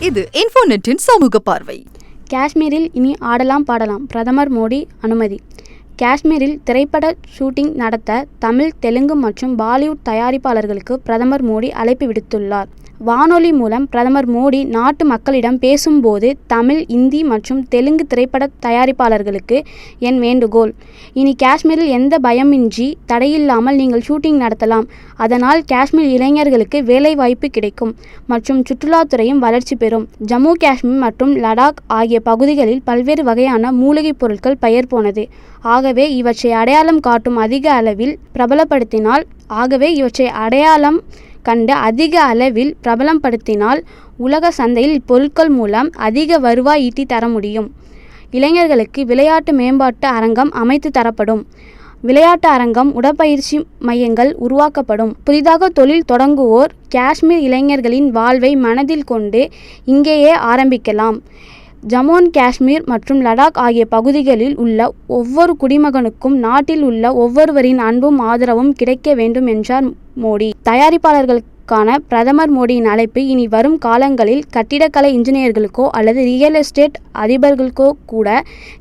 இது இன்ஃபோநெட்டின் சமூக பார்வை. காஷ்மீரில் இனி ஆடலாம் பாடலாம். பிரதமர் மோடி அனுமதி. காஷ்மீரில் திரைப்பட ஷூட்டிங் நடத்த தமிழ் தெலுங்கு மற்றும் பாலிவுட் தயாரிப்பாளர்களுக்கு பிரதமர் மோடி அழைப்பு விடுத்துள்ளார். வானொலி மூலம் பிரதமர் மோடி நாட்டு மக்களிடம் பேசும்போது தமிழ் இந்தி மற்றும் தெலுங்கு திரைப்பட தயாரிப்பாளர்களுக்கு என் வேண்டுகோள். இனி காஷ்மீரில் எந்த பயமின்றி தடையில்லாமல் நீங்கள் ஷூட்டிங் நடத்தலாம். அதனால் காஷ்மீர் இளைஞர்களுக்கு வேலை வாய்ப்பு கிடைக்கும் மற்றும் சுற்றுலாத்துறையும் வளர்ச்சி பெறும். ஜம்மு காஷ்மீர் மற்றும் லடாக் ஆகிய பகுதிகளில் பல்வேறு வகையான மூலிகைப் பொருட்கள் பெயர் போனது. ஆக ஆகவே இவற்றை அடையாளம் காட்டும் அதிக அளவில் பிரபலப்படுத்தினால் ஆகவே இவற்றை அடையாளம் கண்டு அதிக அளவில் பிரபலப்படுத்தினால் உலக சந்தையில் இப்பொருட்கள் மூலம் அதிக வருவாய் ஈட்டி தர முடியும். இளைஞர்களுக்கு விளையாட்டு மேம்பாட்டு அரங்கம் அமைத்து தரப்படும். விளையாட்டு அரங்கம் உடற்பயிற்சி மையங்கள் உருவாக்கப்படும். புதிதாக தொழில் தொடங்குவோர் காஷ்மீர் இளைஞர்களின் வாழ்வை மனதில் கொண்டு இங்கேயே ஆரம்பிக்கலாம். ஜம்மு அண்ட் காஷ்மீர் மற்றும் லடாக் ஆகிய பகுதிகளில் உள்ள ஒவ்வொரு குடிமகனுக்கும் நாட்டில் உள்ள ஒவ்வொருவரின் அன்பும் ஆதரவும் கிடைக்க வேண்டும் என்றார் மோடி. தயாரிப்பாளர்களுக்கான பிரதமர் மோடியின் அழைப்பு இனி வரும் காலங்களில் கட்டிடக்கலை இன்ஜினியர்களுக்கோ அல்லது ரியல் எஸ்டேட் அதிபர்களுக்கோ கூட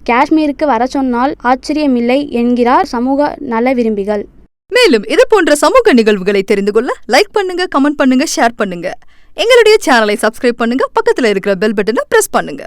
காஷ்மீருக்கு வர சொன்னால் ஆச்சரியமில்லை என்கிறார் சமூக நல விரும்பிகள் மேலும் இது போன்ற சமூக நிகழ்வுகளை தெரிந்து கொள்ள லைக் பண்ணுங்க கமெண்ட் பண்ணுங்க ஷேர் பண்ணுங்க. எங்களுடைய சேனலை சப்ஸ்கிரைப் பண்ணுங்க பக்கத்தில் இருக்கிற பெல் பட்டனை பிரஸ் பண்ணுங்க.